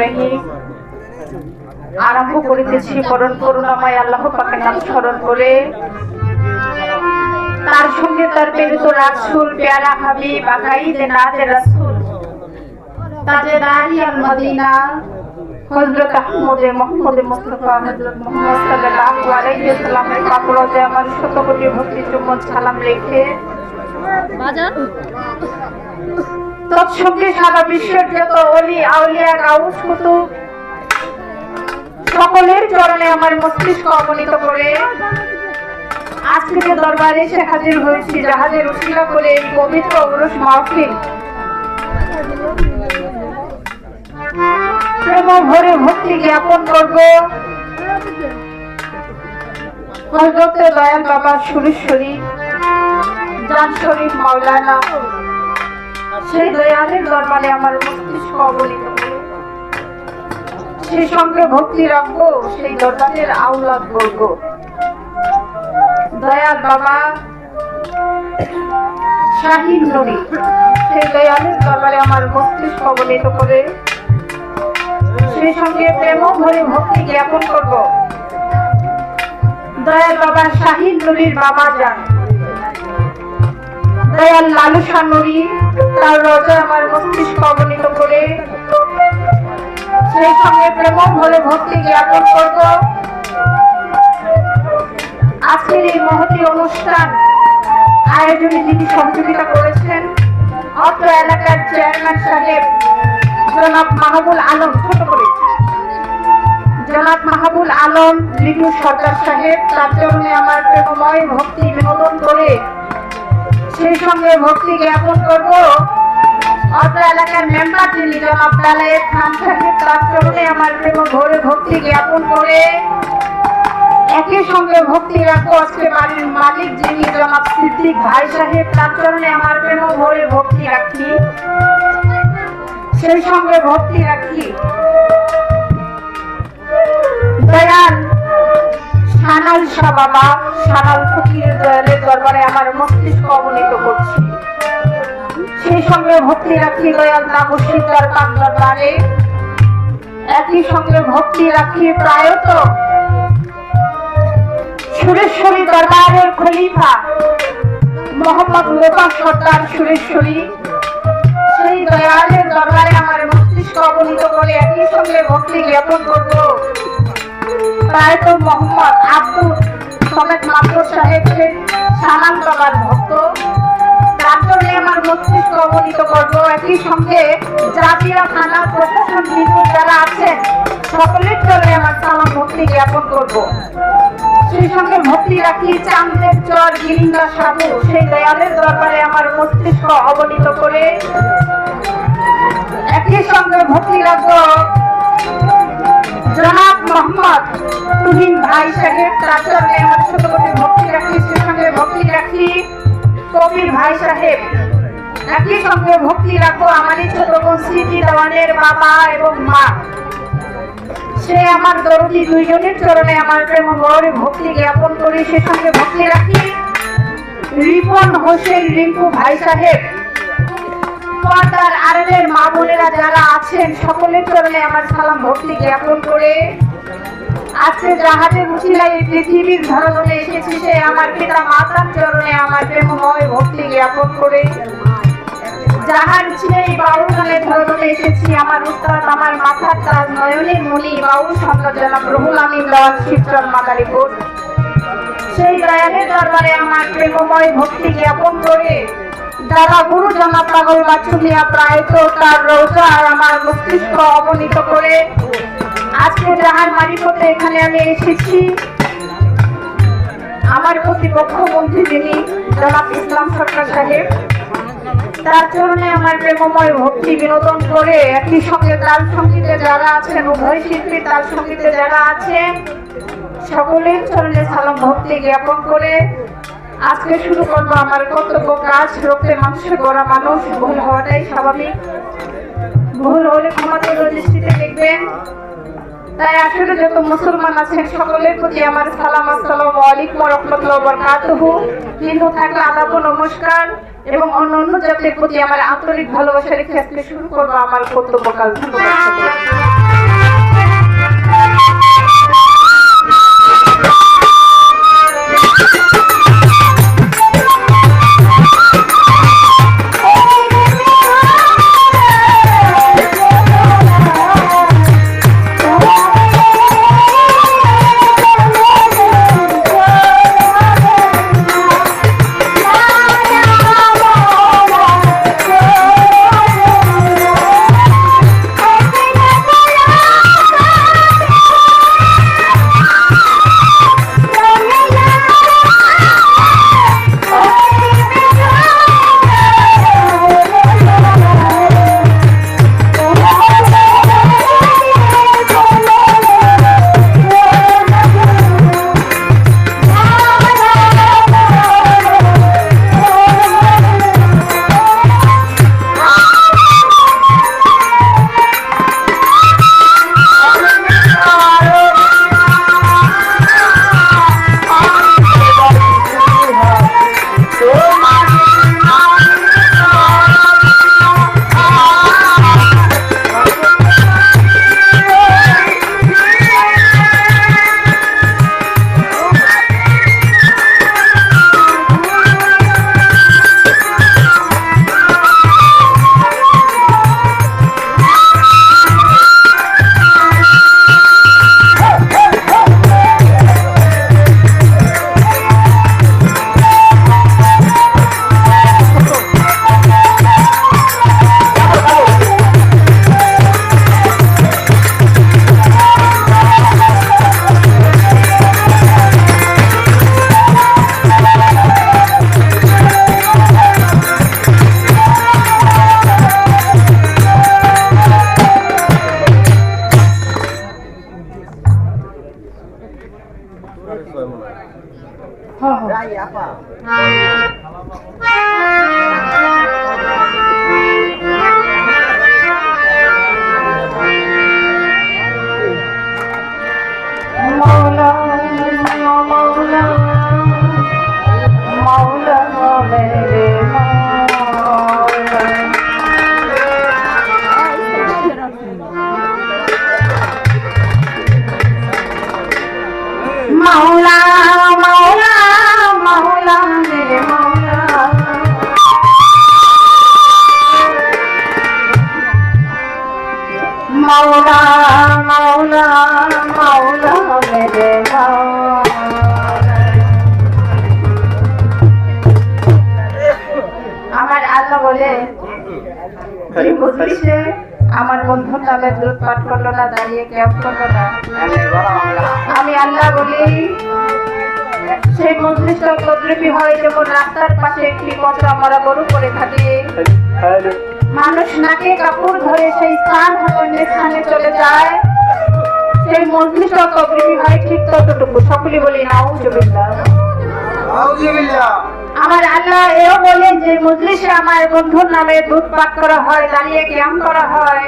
রহিম আরম্ভ করিতেছি করণ করুণাময় আল্লাহ পাকের নাম স্মরণ করে। তার সঙ্গে তার প্রেরিত রাসূল, পেয়ারা হাবিব আকাইদে নাতে রাসূল তাজে দাঁড়িয়াল মদিনা, হযরত আহমদ মোহাম্মদ মুস্তাফা, হযরত মুহাম্মদ সাল্লাল্লাহু আলাইহি ওয়াসাল্লামের কাপড়ে আমার শত কোটি ভক্তি চুম্বন সালাম রেখে তৎসঙ্গে সারা বিশ্বের যত অলি, আউলিয়া, গাউস, কুতুব, সকলের চরণে আমার মস্তিষ্ক অবনীত করে দরবারে হাজির হয়েছি, জাহাজের উশিলা করে এই পবিত্র মাহফিল প্রেম ভরে ভক্তি জ্ঞাপন করব। হজরতে দয়াল বাবা সুরেশ্বরী, জান শরীফ মাওলানা সেই দয়ালের দরবারে আমার মস্তিষ্ক অবনীত করে সেই সঙ্গে ভক্তি রাখব, সেই দরবারের আওলাদ বলব দয়াল বাবা শাহিন নুরি সেই দয়ালের দরবারে আমার মস্তিষ্ক অবনীত করে। সেই সঙ্গে প্রেম ভরে ভক্তি জ্ঞাপন করব। দয়াল বাবা শাহিন নুরির বাবা যান। দয়াল লালুসা নুরি তার রজা আমার মস্তিষ্ক অবনীত করে। সেই সঙ্গে প্রেম ভরে ভক্তি জ্ঞাপন করব। আজকের এই মহতি অনুষ্ঠান আয়োজনে যিনি সহযোগিতা করেছেন, অত্র এলাকার চেয়ারম্যান সাহেব জনাব মাহবুল আলম, ছোট করে। জনাব মাহবুল আলম, লিটু সর্দার সাহেব, তার চরণে আমার প্রেমময় ভক্তি বিনোদন করে সেই সঙ্গে ভক্তি জ্ঞাপন করব। আমার ভাই সাহেব আমার প্রেম রাখি। সেই সঙ্গে ভক্তি রাখি। শাহ বাবা, সানাল ফকির দয়ালের দরবারে আমার মস্তিষ্ক অবনীত করছি। সেই সঙ্গে ভক্তি রাখি দয়াল নাগু সিদ্ধার বাংলার দ্বারে। একই সঙ্গে ভক্তি রাখি প্রায়ত সুরেশ্বরী দরবারের খলিফা মোহাম্মদ লোকা সর্দার সুরেশ্বরী। সেই দয়ালের দরবারে আমার মস্তিষ্ক অবনীত করে একই সঙ্গে ভক্তি জ্ঞাপন করব। প্রায়ত মোহাম্মদ আব্দুল সমেত মাস্টার সাহেব সালাম বাবার ভক্ত মস্তিষ্ক অবনীত অবনীত করে। একই সঙ্গে ভক্তি রাখব জনাব মোহাম্মদ তুহিন ভাই সাহেব তার আমার ছোট করে ভক্তি রাখি সে সঙ্গে ভক্তি রাখি। কবির ভাই সাহেব, একই সঙ্গে ভক্তি রাখো আমারই ছোট বোন স্মৃতি দেওয়ানের বাবা এবং মা। সে আমার দরদি দুইজনের চরণে আমার প্রেম বড় ভক্তি জ্ঞাপন করি সে সঙ্গে ভক্তি রাখি। রিপন হোসেন রিঙ্কু ভাই সাহেব পর্দার আড়ালের মা বোনেরা যারা আছেন, সকলের চরণে আমার সালাম ভক্তি জ্ঞাপন করে আজকে উচিলায় এই পৃথিবীর ধরনে এসেছি, সে আমার পিতা মাতার চরণে আমার প্রেমময় ভক্তি জ্ঞাপন করে। যাহার ছেলে বাউল গানের ধরনে এসেছি, আমার উস্তাদ আমার মাথার তাজ নয়নের মণি বাউল সম্রাট জনাব রহুল আমিন লাল শিবচর মাদারীপুর সেই দয়ালের দরবারে আমার প্রেমময় ভক্তি জ্ঞাপন করে দাদা গুরু জনাব পাগল বাছুলিয়া প্রায় তো তার রোজা আর আমার মস্তিষ্ক অবনীত করে। আজকে যাহার মারিফতে এখানে আমি এসেছি। আমার প্রতিপক্ষ মন্ত্রী যিনি, জনাব ইসলাম সরকার সাহেব, তার চরণে আমার প্রেমময় ভক্তি বিনোদন করে একই সঙ্গে তার সঙ্গীতে যারা আছেন, উভয় শিল্পী তার সঙ্গীতে যারা আছেন, সকলের চরণে সালাম ভক্তি জ্ঞাপন করে আজকে শুরু করব আমার কর্তব্য কাজ, রক্তে মাংসে গড়া মানুষ, ভুল হওয়াটাই স্বাভাবিক। ভুল হলে ক্ষমাতে দৃষ্টিতে দেখবেন। তাই আসলে যত মুসলমান আছেন সকলের প্রতি আমার সালাম, আসসালামু আলাইকুম, রহমতুল্লাহ বরকাতুহু। হিন্দু থাকলে আদাব নমস্কার এবং অন্য অন্য জাতির প্রতি আমার আন্তরিক ভালোবাসা রেখে আজকে শুরু করব আমার কর্তব্য কাজ আমার বন্ধুর নামে দুধ পাঠ করল না, দাঁড়িয়ে ক্যাম্প করল না? আমি আল্লাহ বলি সেই মজলিসটা তদ্রুপি হয় যেমন রাস্তার পাশে একটি পচা মরা গরু পড়ে থাকে। মানুষ নাকে কাপড় ধরে সেই স্থান অন্য স্থানে চলে যায়, সেই মজলিসটা তদ্রুপি হয় ঠিক ততটুকু। সকলে বলি, নাউজুবিল্লাহ। আমার আল্লাহ এও বলেন যে মজলিসে আমার বন্ধুর নামে দুধ পাক করা হয় দাঁড়িয়ে ক্যাম করা হয়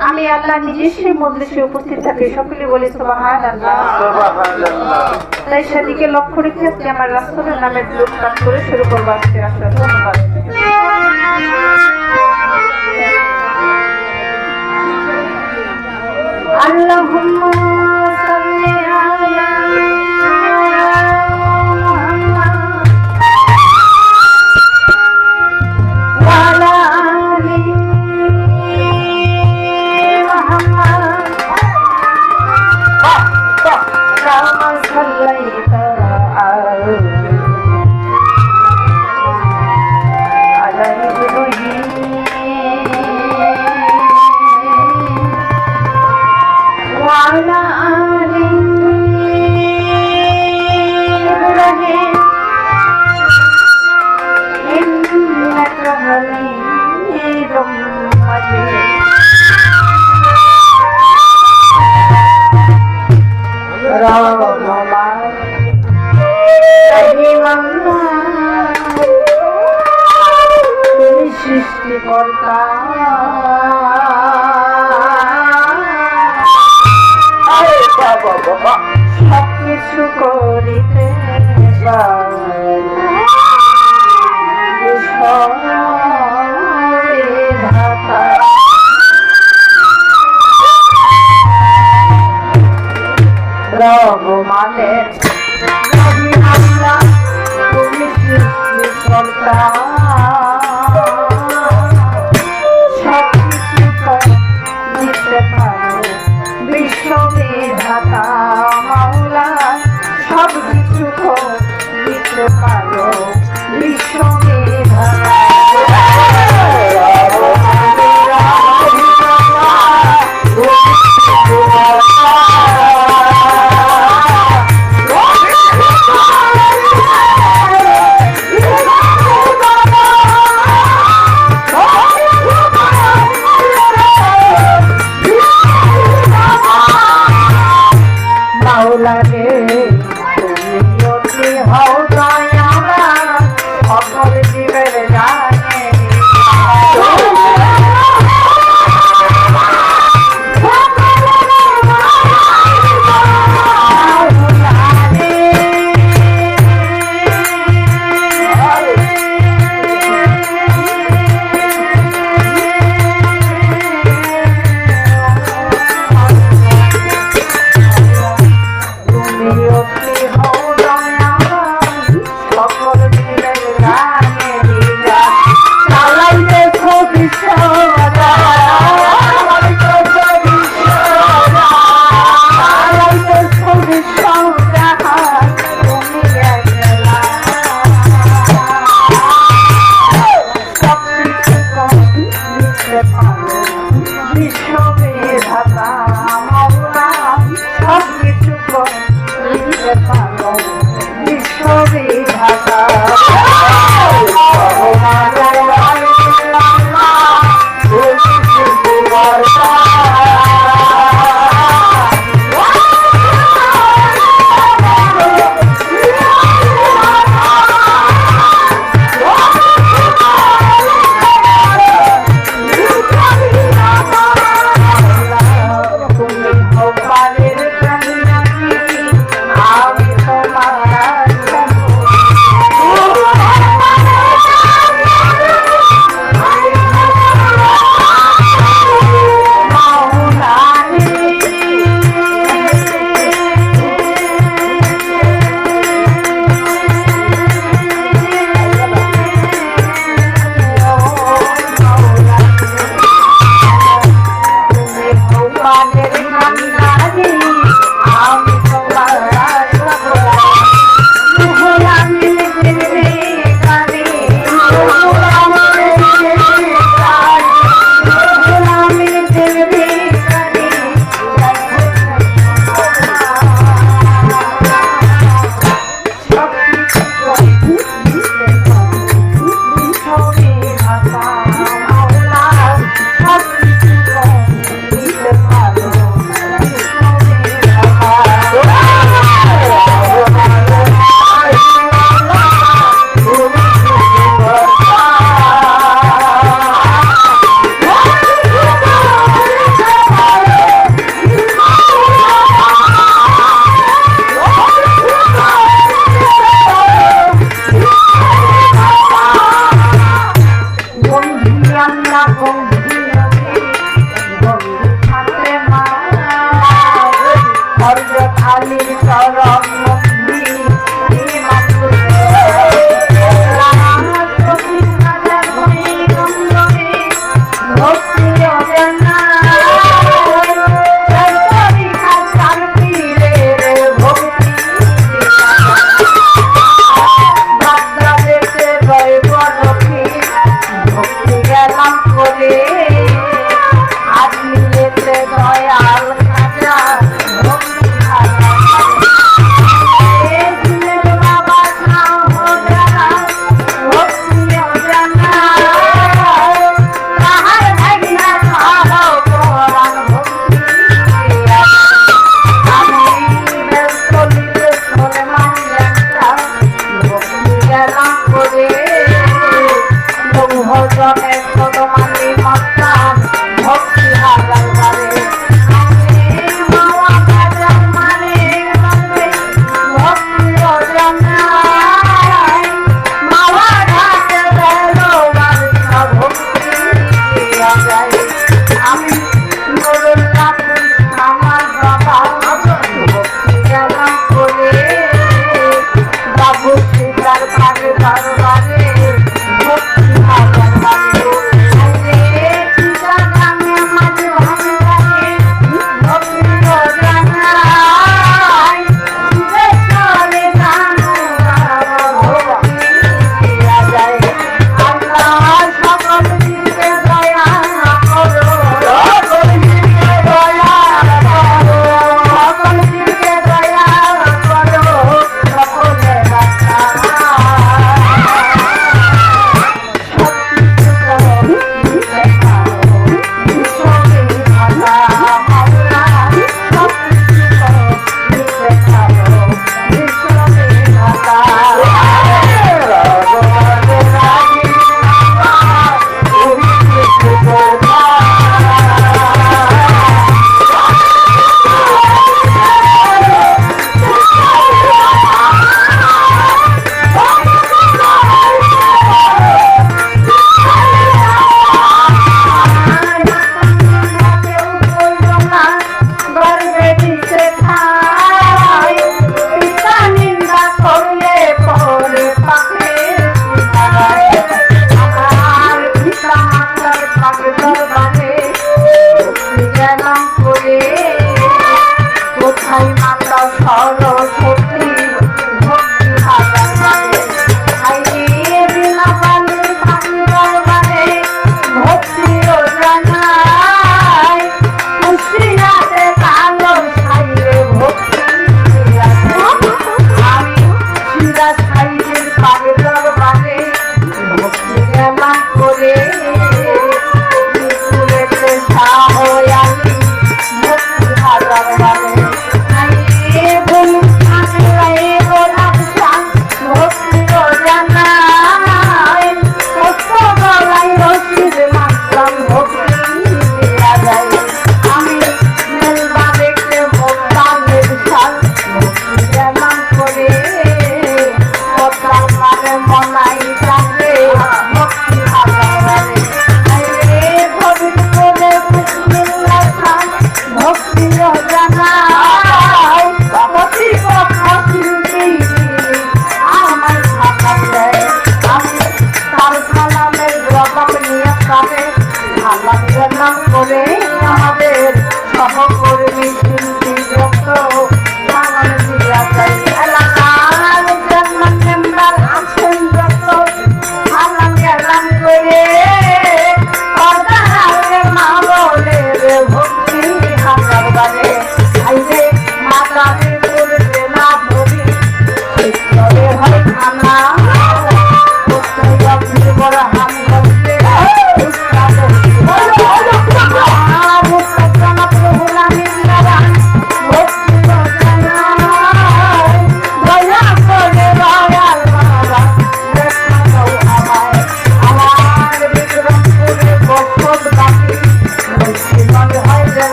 আমি আল্লাহ নিজে সেই মজলিসে উপস্থিত থাকি সকলে বলি সুবাহান আল্লাহ তাই সেদিকে লক্ষ্য রেখে আজকে আমার রাসূলের নামে দুধ পাক করে শুরু করবো আজকে আসলে ধন্যবাদ اللهم